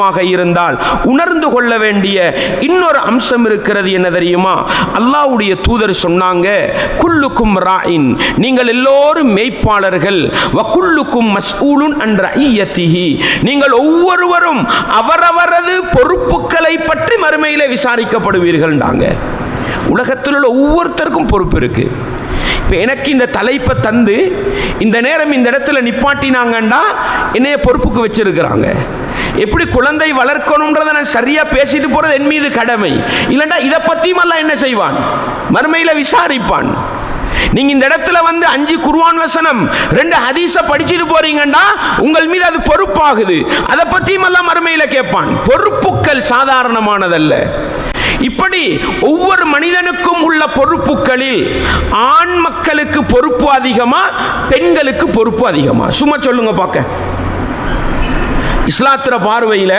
மாக இருந்தால் உணர்ந்து கொள்ள வேண்டிய இன்னொரு அம்சம் இருக்கிறது என்ன தெரியுமா? அல்லாஹ்வுடைய தூதர் சொன்னாங்க குல்லுக்கும் ராயின் நீங்கள் எல்லோரும் மேய்ப்பாளர்கள். வகுல்லுக்கும் மஸ்ஊலுன் அன்ற ஐயத்திகி நீங்கள் ஒவ்வொருவரும் அவரவரது பொறுப்புகளை பற்றி மறுமையிலே விசாரிக்கப்படுவீர்கள் உலகத்தில் உள்ள ஒவ்வொருத்தருக்கும் பொறுப்பு இருக்கு. இப்போ எனக்கு இந்த தலைப்பை தந்து இந்த நேரம் இந்த இடத்துல நிப்பாட்டினாங்கன்னா என்னைய பொறுப்புக்கு வச்சிருக்கிறாங்க. எப்படி குழந்தை வளர்க்கணுன்றதை நான் சரியாக பேசிட்டு போகிறது என் மீது கடமை. இல்லைண்டா இதை பற்றியும் எல்லாம் என்ன செய்வான்? மறுமையில் விசாரிப்பான். நீங்க இந்த இடத்துல வந்து அஞ்சு குருவான் வசனம் ரெண்டு ஹதீஸ படிச்சுட்டு போறீங்கன்னா உங்கள் மீது அது பொறுப்பாகுது. அதை பத்தியும் எல்லாம் மறுமையில கேட்பான். பொறுப்புகள் சாதாரணமானதல்ல. இப்படி ஒவ்வொரு மனிதனுக்கும் உள்ள பொறுப்புகளில் ஆண் மக்களுக்கு பொறுப்பு அதிகமா பெண்களுக்கு பொறுப்பு அதிகமா? சும்மா சொல்லுங்க பார்க்க. இஸ்லாத்திர பார்வையில்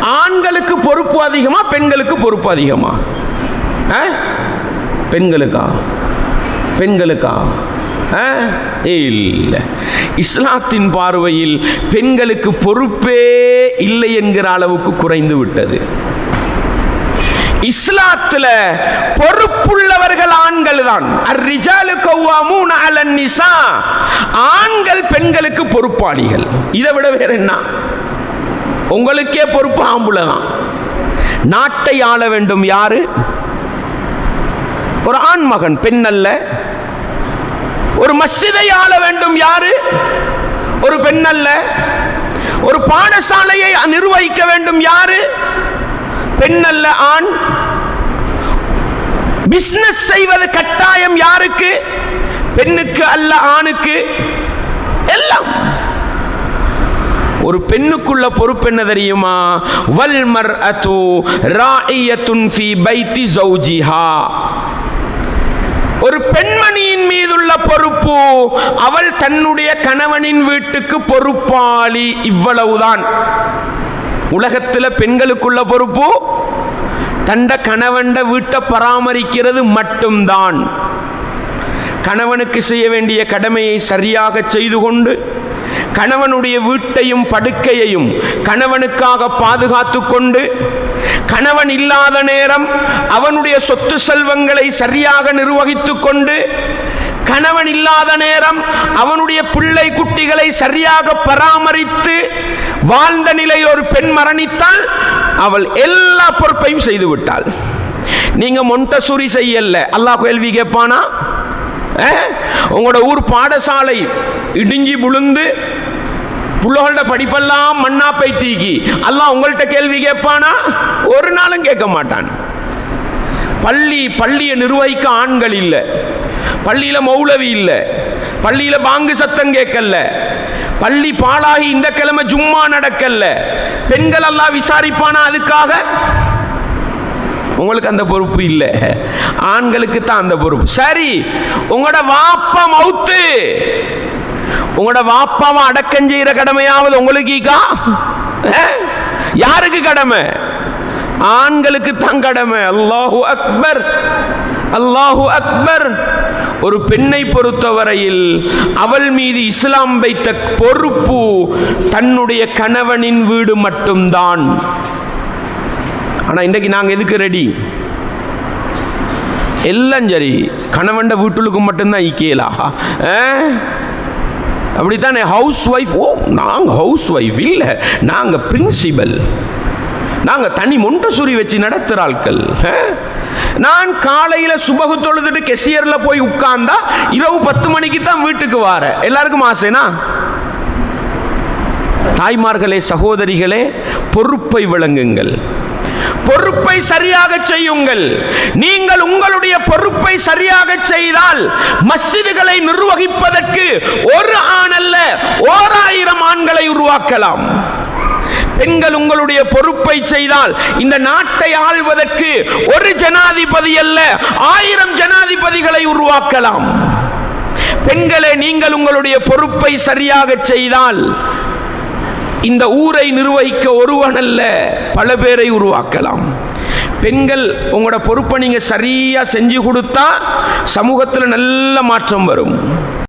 ஆண்களுக்கு பொறுப்பு அதிகமா பெண்களுக்கு பொறுப்பு அதிகமா? ஆ? பெண்களுக்கா? பெண்களுக்கா? ஆ? இஸ்லாத்தின் பார்வையில் பெண்களுக்கு பொறுப்பே இல்லை என்கிற அளவுக்கு குறைந்து விட்டது. இஸ்லாத்துல பொறுப்புள்ளவர்கள் ஆண்கள் தான் ஆண்கள் பெண்களுக்கு பொறுப்பாளிகள். இதை விட வேற என்ன? உங்களுக்கே பொறுப்பு ஆம்புல தான் நாட்டை ஆள வேண்டும் யாரு? ஒரு ஆண் மகன் பெண் அல்ல. ஒரு மஸ்ஜிதை ஆள வேண்டும் யாரு? ஒரு பெண் அல்ல. ஒரு பாடசாலையை நிர்வகிக்க வேண்டும் யாரு? பெண் அல்ல ஆண். பிசினஸ் செய்வது கட்டாயம் யாருக்கு? பெண்ணுக்கு அல்ல ஆணுக்கு. எல்லாம். ஒரு பெண்ணுக்குள்ள பொறுப்பு என்ன தெரியுமா? வல்மர் மர்அத்து ராஇயத்துன் ஃபீ பைத்தி ஜௌஜிஹா ஒரு பெண்மணியின் மீதுள்ள பொறுப்பு அவள் தன்னுடைய கணவனின் வீட்டுக்கு பொறுப்பாளி இவ்வளவுதான். உலகத்தில் பெண்களுக்குள்ள பொறுப்பு? தண்ட கணவண்ட வீட்டை பராமரிக்கிறது மட்டும்தான். கணவனுக்கு செய்ய வேண்டிய கடமையை சரியாக செய்து கொண்டு கணவனுடைய வீட்டையும் படுக்கையையும் கணவனுக்காக பாதுகாத்து கொண்டு கணவன் இல்லாத நேரம் அவனுடைய சொத்து செல்வங்களை சரியாக நிர்வகித்து கொண்டு கணவன் இல்லாத நேரம் அவனுடைய பிள்ளை குட்டிகளை சரியாக பராமரித்து வாழ்ந்த நிலையில் ஒரு பெண் மரணித்தால் அவள் எல்லா பொறுப்பையும் செய்து விட்டாள். நீங்க மொண்டசூரி செய்யல அல்லாஹ் கேள்வி கேட்பானா? உங்களோட ஊர் பாடசாலை இடிஞ்சி விழுந்து புள்ளகளோட படிப்பெல்லாம் மண்ணா பைத்தீக்கி அல்லாஹ் உங்கள்கிட்ட கேள்வி கேட்பானா? ஒரு நாளும் கேட்க மாட்டான். பள்ளி பள்ளியை நிர்வகிக்க ஆண்கள் இல்லை. பள்ளியில் மௌலவி இல்லை. பள்ளியில் பாங்கு சத்தம் கேட்கல. பள்ளி பாழாகி இந்த கிழமை ஜும்மா நடக்கல. பெண்கள் எல்லாம் விசாரிப்பானா அதுக்காக? உங்களுக்கு அந்த பொறுப்பு இல்லை. ஆண்களுக்கு தான் அந்த பொறுப்பு. சரி உங்களோட வாப்பா மவுத்து. உங்களோட வாப்பாவை அடக்கம் செய்யற கடமையாவது உங்களுக்கு யாருக்கு கடமை? ஆண்களுக்கு தங்கடமை. அல்லாஹு அக்பர். அல்லாஹு அக்பர். ஒரு பெண்ணை பொறுத்தவரையில் அவள் மீது இஸ்லாம் வைத்த பொறுப்பு தன்னுடைய கணவனின் வீடு மட்டும்தான். ஆனா இன்றைக்கு நாங்க எதுக்கு ரெடி எல்லாம் சரி. கணவன்ட வீட்டுக்கு மட்டும்தான் இக்கேலா அப்படித்தானே? ஹவுஸ் ஒய்ஃப் ஓ நாங்க ஹவுஸ் ஒய்ஃப் இல்லை. நாங்க பிரின்சிபல் நாங்க தனி மொண்டசூரி வச்சு நடத்துற ஆட்கள் நான் காலையில சுபகு தொழுதுட்டு கெசியர்ல போய் உட்கார்ந்தா இரவு பத்து மணிக்கு தான் வீட்டுக்கு வார. எல்லாருக்கும் ஆசைனா? தாய்மார்களே சகோதரிகளே பொறுப்பை விளங்குங்கள். பொறுப்பை சரியாக செய்யுங்கள். நீங்கள் உங்களுடைய பொறுப்பை சரியாக செய்தால் மஸ்ஜிதுகளை நிர்வகிப்பதற்கு ஒரு ஆண் அல்ல ஓர் ஆண்களை உருவாக்கலாம். பெண்கள் உங்களுடைய பொறுப்பை செய்தால் இந்த நாட்டை ஆள்வதற்கு ஒரு ஜனாதிபதி அல்ல ஆயிரம் ஜனாதிபதிகளை உருவாக்கலாம். பெண்களே நீங்கள் உங்களுடைய பொறுப்பை சரியாக செய்தால் இந்த ஊரை நிர்வகிக்க ஒருவன் அல்ல பல பேரை உருவாக்கலாம். பெண்கள் உங்களோட பொறுப்பை நீங்க சரியா செஞ்சு கொடுத்தா சமூகத்தில் நல்ல மாற்றம் வரும்.